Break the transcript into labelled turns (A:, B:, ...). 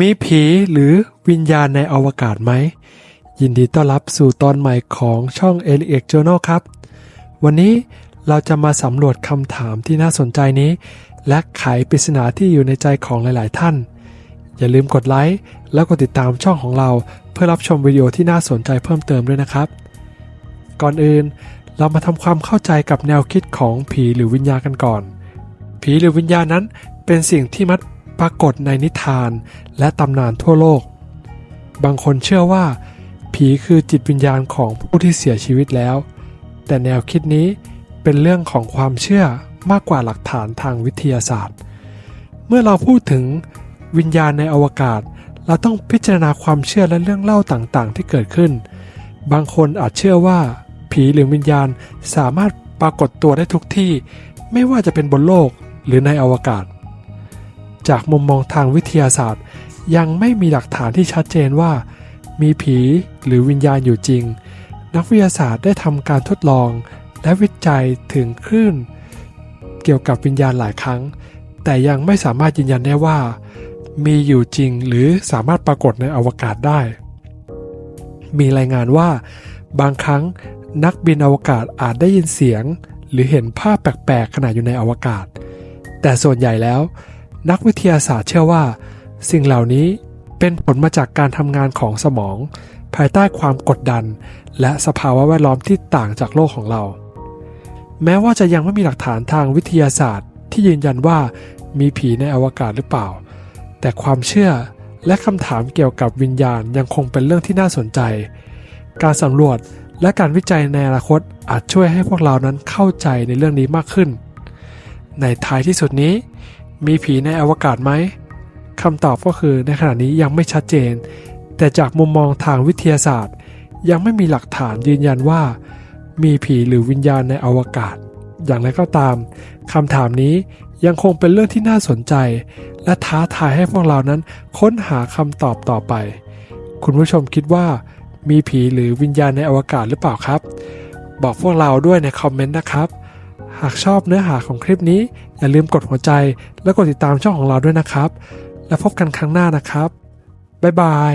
A: มีผีหรือวิญญาณในอวกาศไหม ยินดีต้อนรับสู่ตอนใหม่ของช่อง e l i x Journal ครับ วันนี้เราจะมาสำรวจคำถามที่น่าสนใจนี้ และไขปริศนาที่อยู่ในใจของหลาย ๆ ท่าน อย่าลืมกดไลค์แล้วกดติดตามช่องของเรา เพื่อรับชมวิดีโอที่น่าสนใจเพิ่มเติมด้วยนะครับ ก่อนอื่นเรามาทำความเข้าใจกับแนวคิดของผีหรือวิญญาณกันก่อน ผีหรือวิญญาณนั้นเป็นสิ่งที่มัก ปรากฏในนิทานและตำนานทั่วโลก บางคนเชื่อว่า ผีคือจิตวิญญาณของผู้ที่เสียชีวิตแล้ว แต่แนวคิดนี้เป็นเรื่องของความเชื่อมากกว่าหลักฐานทางวิทยาศาสตร์ เมื่อเราพูดถึงวิญญาณในอวกาศ เราต้องพิจารณาความเชื่อและเรื่องเล่าต่างๆ ที่เกิดขึ้น บางคนอาจเชื่อว่า ผีหรือวิญญาณสามารถปรากฏตัวได้ทุกที่ ไม่ว่าจะเป็นบนโลกหรือในอวกาศ จากมุมมองทางวิทยาศาสตร์ ยังไม่มีหลักฐานที่ชัดเจนว่า มีผีหรือวิญญาณอยู่จริง นักวิทยาศาสตร์ได้ทำการทดลอง และวิจัยถึงคลื่น เกี่ยวกับวิญญาณหลายครั้ง แต่ยังไม่สามารถยืนยันได้ว่า มีอยู่จริงหรือสามารถปรากฏในอวกาศได้ มีรายงานว่า บางครั้งนักบินอวกาศอาจได้ยินเสียง หรือเห็นภาพแปลกๆขณะอยู่ในอวกาศ แต่ส่วนใหญ่แล้ว นักวิทยาศาสตร์เชื่อว่า สิ่งเหล่านี้เป็นผลมาจากการทำงานของสมอง ภายใต้ความกดดัน และสภาวะแวดล้อมที่ต่างจากโลกของเรา แม้ว่าจะยังไม่มีหลักฐานทางวิทยาศาสตร์ ที่ยืนยันว่ามีผีในอวกาศหรือเปล่า แต่ความเชื่อและคำถามเกี่ยวกับวิญญาณยังคงเป็นเรื่องที่น่าสนใจ การสำรวจและการวิจัยในอนาคตอาจช่วยให้พวกเรานั้นเข้าใจในเรื่องนี้มากขึ้น ในท้ายที่สุดนี้ มีผีในอวกาศไหมคำตอบก็คือในขณะนี้ยังไม่ชัดเจน แต่จากมุมมองทางวิทยาศาสตร์ ยังไม่มีหลักฐานยืนยันว่า มีผีหรือวิญญาณในอวกาศ อย่างไรก็ตามคำถามนี้ยังคงเป็นเรื่องที่น่าสนใจ และท้าทายให้พวกเรานั้นค้นหาคำตอบต่อไป คุณผู้ชมคิดว่า มีผีหรือวิญญาณในอวกาศหรือเปล่าครับ บอกพวกเราด้วยในคอมเมนต์นะครับ หากชอบเนื้อหาของคลิปนี้ อย่าลืมกดหัวใจ และกดติดตามช่องของเราด้วยนะครับ แล้วพบกันครั้งหน้านะครับ บ๊ายบาย